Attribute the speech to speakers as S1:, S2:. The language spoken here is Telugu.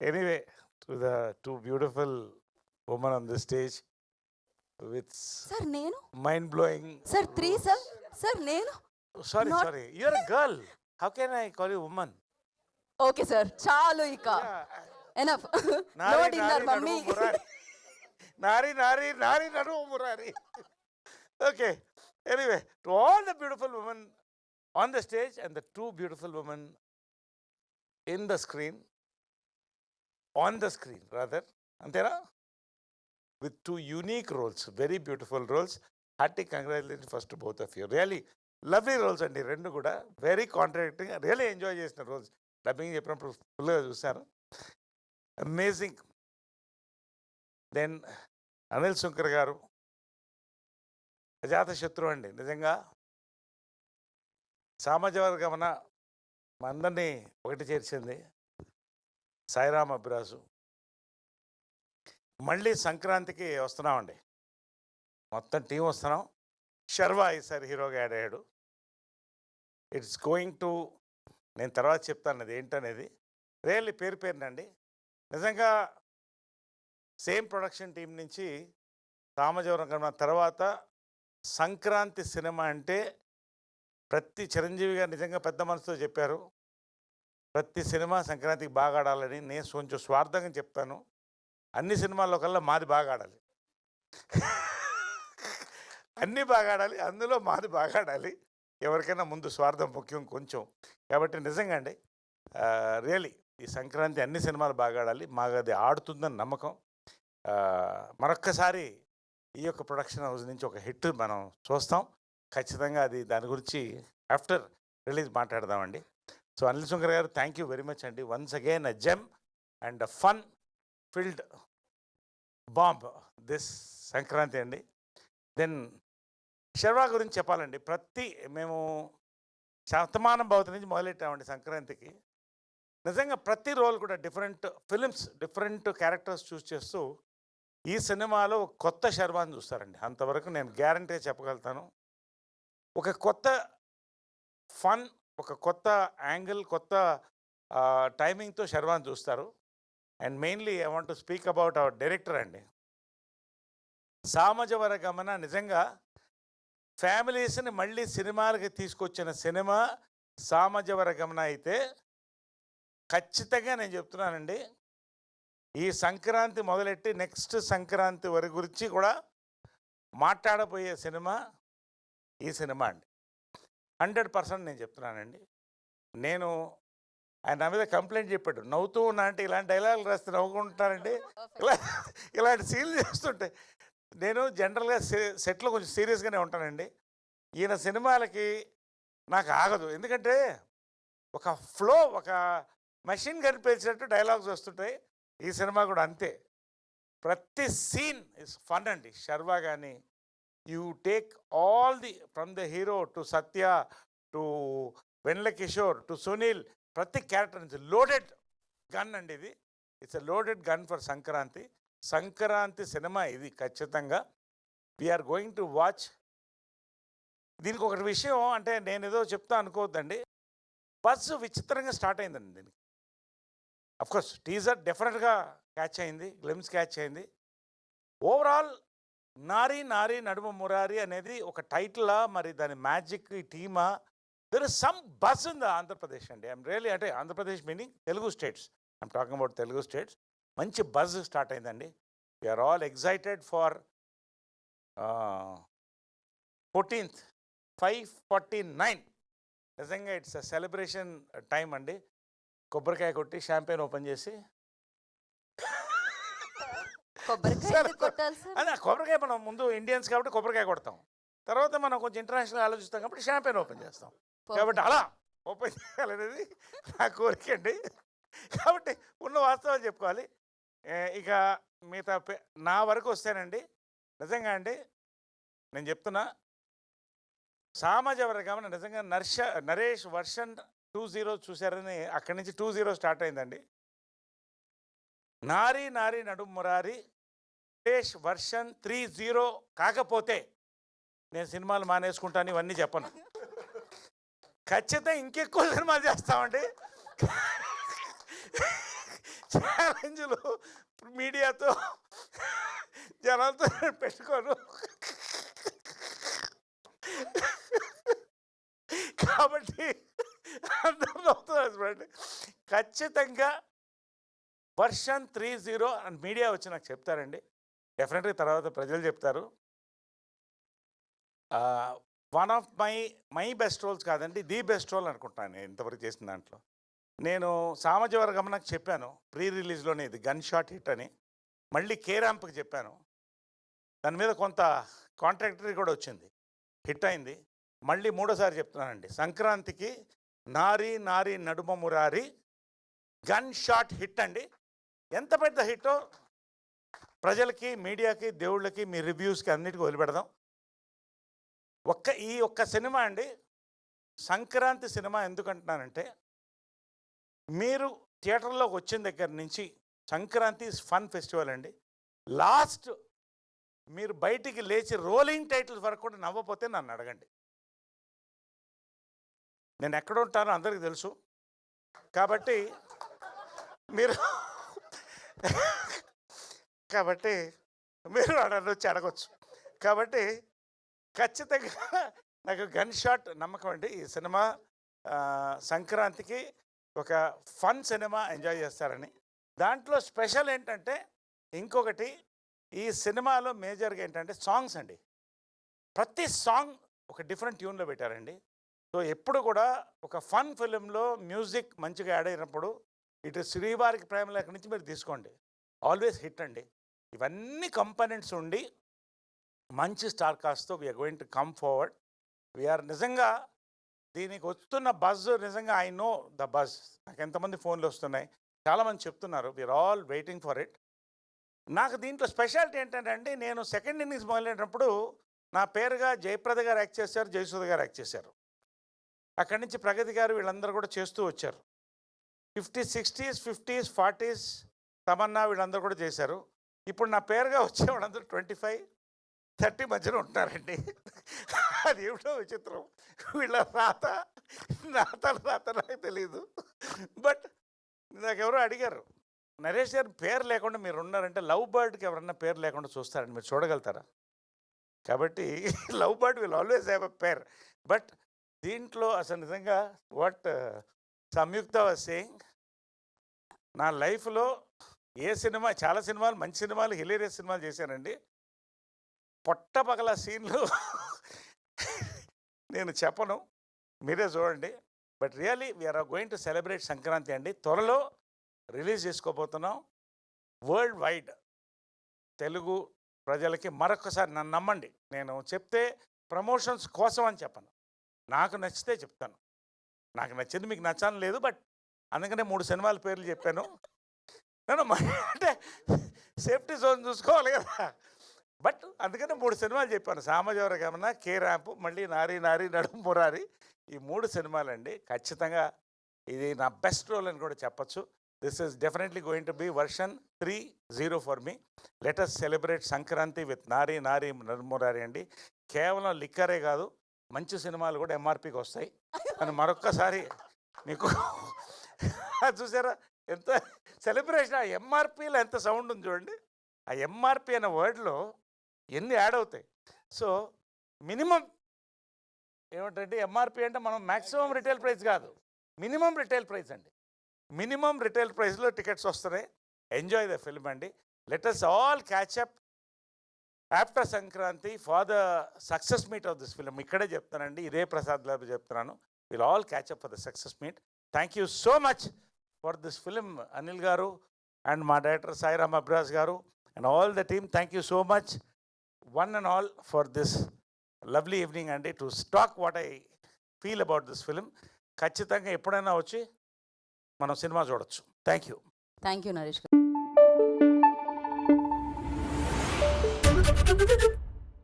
S1: Anyway, to the two beautiful women on the stage with
S2: sir నేను
S1: mind blowing.
S2: Sir three sir sir నేను
S1: Sorry,
S2: Not-
S1: sorry. You're a girl. How can I call you woman?
S2: Okay sir చాలు ఇక
S1: Yeah.
S2: Enough no
S1: Nari,
S2: dinner
S1: nari,
S2: mummy
S1: nadu, murari. Nari, nari, nari, nadu, murari. okay. Anyway, to all the beautiful women on the stage and the two beautiful women in the screen, on the screen rather, antera? With two unique roles, very beautiful roles. Hearty congratulations first to both of you. Really lovely roles అండి రెండు కూడా వెరీ కాంట్రాక్టింగ్ రియల్లీ ఎంజాయ్ చేసిన రోల్స్ డబ్బింగ్ చెప్పినప్పుడు ఫుల్గా చూశాను అమేజింగ్ దెన్ అనిల్ శంకర్ గారు అజాత శత్రువు అండి నిజంగా సామాజిక వర్గమన మా అందరినీ ఒకటి చేర్చింది సాయిరామ్ అభిరాజు. మళ్ళీ సంక్రాంతికి వస్తున్నామండి. మొత్తం టీం వస్తున్నాం. శర్వా ఈసారి హీరోగా యాడ్ అయ్యాడు. ఇట్స్ గోయింగ్ టు నేను తర్వాత చెప్తాను అది ఏంటనేది. రియల్లీ పేరు పేరునండి. నిజంగా సేమ్ ప్రొడక్షన్ టీం నుంచి రామజవరం కన్నా తర్వాత సంక్రాంతి సినిమా అంటే ప్రతి చిరంజీవి గారు నిజంగా పెద్ద మనసుతో చెప్పారు. ప్రతి సినిమా సంక్రాంతికి బాగా ఆడాలని నేను కొంచెం స్వార్థంగా చెప్తాను. అన్ని సినిమాల్లో కల్లా మాది బాగా ఆడాలి అన్నీ బాగా ఆడాలి అందులో మాది బాగా ఆడాలి ఎవరికైనా ముందు స్వార్థం ముఖ్యం కొంచెం. కాబట్టి నిజంగా అండి రియలీ ఈ సంక్రాంతి అన్ని సినిమాలు బాగా ఆడాలి మాకు అది ఆడుతుందని నమ్మకం. మరొక్కసారి ఈ యొక్క ప్రొడక్షన్ హౌస్ నుంచి ఒక హిట్ మనం చూస్తాం. ఖచ్చితంగా అది దాని గురించి ఆఫ్టర్ రిలీజ్ మాట్లాడదామండి. సో అనిల్ శంకర్ గారు థ్యాంక్ యూ వెరీ మచ్ అండి. Once again a gem and a fun filled bomb this Sankranti అండి. దెన్ శర్వా గురించి చెప్పాలండి. ప్రతి మేము శతమానం భవతి నుంచి మొదలెట్టామండి సంక్రాంతికి. నిజంగా ప్రతి రోల్ కూడా different films different characters choose చేస్తూ ఈ సినిమాలో కొత్త శర్వాని చూస్తారండి. అంతవరకు నేను గ్యారంటీ చెప్పగలుగుతాను. ఒక కొత్త ఫన్ ఒక కొత్త యాంగిల్ కొత్త టైమింగ్తో శర్వాన్ చూస్తారు. And mainly I want to speak about our director అండి. సామజవర గమన నిజంగా ఫ్యామిలీస్ని మళ్ళీ సినిమాలకి తీసుకొచ్చిన సినిమా సామజవర గమన అయితే ఖచ్చితంగా నేను చెప్తున్నానండి. ఈ సంక్రాంతి మొదలెట్టి నెక్స్ట్ సంక్రాంతి వరకు గురించి కూడా మాట్లాడబోయే సినిమా ఈ సినిమా అండి. హండ్రెడ్ పర్సెంట్ నేను చెప్తున్నానండి. నేను ఆయన నా మీద కంప్లైంట్ చెప్పాడు. నవ్వుతూ ఉన్నా అంటే ఇలాంటి డైలాగులు రాస్తే నవ్వుకుంటానండి ఇలా ఇలాంటి సీన్లు చేస్తుంటే నేను జనరల్గా సె- సెట్లో కొంచెం సీరియస్గానే ఉంటానండి. ఈయన సినిమాలకి నాకు ఆగదు. ఎందుకంటే ఒక ఫ్లో ఒక మెషిన్ కనిపించినట్టు డైలాగ్స్ వస్తుంటాయి. ఈ సినిమా కూడా అంతే. ప్రతి సీన్ ఇస్ ఫన్ అండి. శర్వా కానీ you take all the from the hero to Satya to Vennela Kishore to Sunil ప్రతి క్యారెక్టర్ నుంచి. లోడెడ్ గన్ అండి ఇది. It's a loaded gun for Sankranti. Sankranti cinema ఇది ఖచ్చితంగా. వీఆర్ గోయింగ్ టు వాచ్ దీనికి ఒకటి విషయం అంటే నేను ఏదో చెప్తా అనుకోవద్దండి. బస్సు విచిత్రంగా స్టార్ట్ అయిందండి దీనికి. అఫ్కోర్స్ టీజర్ డెఫినెట్గా క్యాచ్ అయింది గ్లిమ్స్ క్యాచ్ అయింది. ఓవరాల్ నారీ నారీ నడుమ మురారి అనేది ఒక టైటిలా మరి దాని magic టీమా there is some buzz in the Andhra Pradesh అండి. ఐమ్ రియలీ అంటే Andhra Pradesh meaning Telugu states. I'm talking about Telugu states. మంచి బజ్ స్టార్ట్ అయిందండి. We're all excited for fourteenth five forty nine నిజంగా ఇట్స్ సెలబ్రేషన్ టైం అండి. కొబ్బరికాయ కొట్టి షాంపెయిన్ ఓపెన్ చేసి అదే కొబ్బరికాయ మనం ముందు ఇండియన్స్ కాబట్టి కొబ్బరికాయ కొడతాం. తర్వాత మనం కొంచెం ఇంటర్నేషనల్ ఆలోచిస్తాం కాబట్టి షాంపెయిన్ ఓపెన్ చేస్తాం. కాబట్టి అలా ఓపెన్ చేయాలనేది నా కోరిక అండి. కాబట్టి ఉన్న వాస్తవాలు చెప్పుకోవాలి. ఇక మిగతా నా వరకు వస్తేనండి నిజంగా అండి నేను చెప్తున్నా సామాజ వర్గం నిజంగా నర్ష నరేష్ వర్షన్ టూ జీరో చూశారని అక్కడి నుంచి టూ జీరో స్టార్ట్ అయిందండి. నారి నారి నడుం మురారి వర్షన్ త్రీ జీరో కాకపోతే నేను సినిమాలు మానేసుకుంటాను ఇవన్నీ చెప్పను. ఖచ్చితంగా ఇంకెక్కువ సినిమాలు చేస్తామండి. ఛాలెంజ్లు మీడియాతో జనాలతో పెట్టుకోను. కాబట్టి అందరూ నవ్వుతున్నారు చూడండి. ఖచ్చితంగా వర్షన్ త్రీ జీరో అని మీడియా వచ్చి నాకు చెప్తారండి. డెఫినెట్గా తర్వాత ప్రజలు చెప్తారు. One of my my best roles కాదండి ది బెస్ట్ రోల్ అనుకుంటాను నేను ఇంతవరకు చేసిన దాంట్లో. నేను సామాజిక నాకు చెప్పాను ప్రీ రిలీజ్లోనే ఇది గన్ షాట్ హిట్ అని. మళ్ళీ కేరాంప్కి చెప్పాను. దాని మీద కొంత కాంట్రాక్టరీ కూడా వచ్చింది. హిట్ అయింది. మళ్ళీ మూడోసారి చెప్తున్నానండి సంక్రాంతికి నారి నారి నడుమ మురారి గన్ షాట్ హిట్ అండి. ఎంత పెద్ద హిట్టో ప్రజలకి మీడియాకి దేవుళ్ళకి మీ రివ్యూస్కి అన్నిటికీ వదిలిపెడదాం. ఒక్క ఈ ఒక్క సినిమా అండి సంక్రాంతి సినిమా ఎందుకంటున్నానంటే మీరు థియేటర్లోకి వచ్చిన దగ్గర నుంచి సంక్రాంతి ఫన్ ఫెస్టివల్ అండి. లాస్ట్ మీరు బయటికి లేచి రోలింగ్ టైటిల్స్ వరకు కూడా నవ్వపోతే నన్ను అడగండి. నేను ఎక్కడ ఉంటానో అందరికీ తెలుసు. కాబట్టి మీరు కాబట్టి మీరు నన్ను వచ్చి అడగచ్చు కాబట్టి ఖచ్చితంగా నాకు గన్ షాట్ నమ్మకం అండి. ఈ సినిమా సంక్రాంతికి ఒక ఫన్ సినిమా ఎంజాయ్ చేస్తారని. దాంట్లో స్పెషల్ ఏంటంటే ఇంకొకటి ఈ సినిమాలో మేజర్గా ఏంటంటే సాంగ్స్ అండి. ప్రతి సాంగ్ ఒక డిఫరెంట్ ట్యూన్లో పెట్టారండి. సో ఎప్పుడు కూడా ఒక ఫన్ ఫిలింలో మ్యూజిక్ మంచిగా యాడ్ అయినప్పుడు ఇటు శ్రీవారికి ప్రేమ లేఖ నుంచి మీరు తీసుకోండి. ఆల్వేస్ హిట్ అండి. ఇవన్నీ కంపోనెంట్స్ ఉండి మంచి star కాస్ట్తో we are going to come forward we are నిజంగా దీనికి వస్తున్న బజ్ నిజంగా ఐ నో ద బజ్ నాకు ఎంతమంది ఫోన్లు వస్తున్నాయి. చాలామంది చెప్తున్నారు. We are all waiting for it నాకు దీంట్లో స్పెషాలిటీ ఏంటంటే అండి నేను సెకండ్ ఇన్నింగ్స్ మొదలైనప్పుడు నా పేరుగా జయప్రద గారు యాక్ట్ చేశారు జయసుధ గారు యాక్ట్ చేశారు. అక్కడి నుంచి ప్రగతి గారు వీళ్ళందరూ కూడా చేస్తూ వచ్చారు. Fifty sixties fifties forties Tamanna వీళ్ళందరూ కూడా చేశారు. ఇప్పుడు నా పేరుగా వచ్చేవాళ్ళందరూ ట్వంటీ ఫైవ్ థర్టీ మధ్యలో ఉంటారండి అది ఏమిటో విచిత్రం. వీళ్ళ రాత రాత రాత నాకు తెలియదు బట్ నాకెవరో అడిగారు. నరేష్ గారు పేరు లేకుండా మీరు ఉన్నారంటే లవ్ బర్డ్కి ఎవరన్నా పేరు లేకుండా చూస్తారండి. మీరు చూడగలుగుతారా? కాబట్టి love bird will always have a pair. But దీంట్లో అసలు నిజంగా వాట్ సంయుక్త సేయింగ్ నా లైఫ్లో ఏ సినిమా చాలా సినిమాలు మంచి సినిమాలు హిలేరియస్ సినిమాలు చేశానండి పొట్టపగల సీన్లు నేను చెప్పను. మీరే చూడండి. But really we are going to celebrate Sankranti అండి. త్వరలో రిలీజ్ చేసుకోబోతున్నాం. వరల్డ్ వైడ్ తెలుగు ప్రజలకి మరొకసారి నన్ను నమ్మండి. నేను చెప్తే ప్రమోషన్స్ కోసం అని చెప్పను. నాకు నచ్చితే చెప్తాను. నాకు నచ్చింది మీకు నచ్చాలని లేదు బట్ అందుకనే మూడు సినిమాల పేర్లు చెప్పాను. నేను అంటే సేఫ్టీ జోన్ చూసుకోవాలి కదా. బట్ అందుకనే మూడు సినిమాలు చెప్పాను. సామాజవర గమన కే ర్యాంపు మళ్ళీ నారీ నారీ నడుము మురారి ఈ మూడు సినిమాలండి. ఖచ్చితంగా ఇది నా బెస్ట్ రోల్ అని కూడా చెప్పొచ్చు. This is definitely going to be version three zero for me. Let's celebrate Sankranti with Nari Nari Nadumurari అండి. కేవలం లిక్కరే కాదు మంచి సినిమాలు కూడా ఎంఆర్పికి వస్తాయి. అని మరొక్కసారి మీకు అది చూసారా? ఎంత సెలబ్రేషన్ ఆ ఎంఆర్పిలో ఎంత సౌండ్ ఉంది చూడండి. ఆ ఎంఆర్పి అనే వర్డ్లో ఎన్ని యాడ్ అవుతాయి. సో మినిమం ఏమిటంటే ఎంఆర్పి అంటే మనం మ్యాక్సిమం రిటైల్ ప్రైస్ కాదు. మినిమం రిటైల్ ప్రైస్ అండి. మినిమం రిటైల్ ప్రైస్లో టికెట్స్ వస్తున్నాయి. ఎంజాయ్ ద ఫిల్మ్ అండి. Let all catch up after Sankranti for the success meet of this film ఇక్కడే చెప్తానండి ఇదే ప్రసాద్ లాబ్ చెప్తున్నాను. Will all catch up for the success meet thank you so much for this film Anil garu and మా director Sairam Abraj garu and all the team thank you so much one and all for this lovely evening అండి to stock what I feel about this film ఖచ్చితంగా ఎప్పుడైనా వచ్చి మనం సినిమా చూడొచ్చు. Thank you
S2: thank you Naresh garu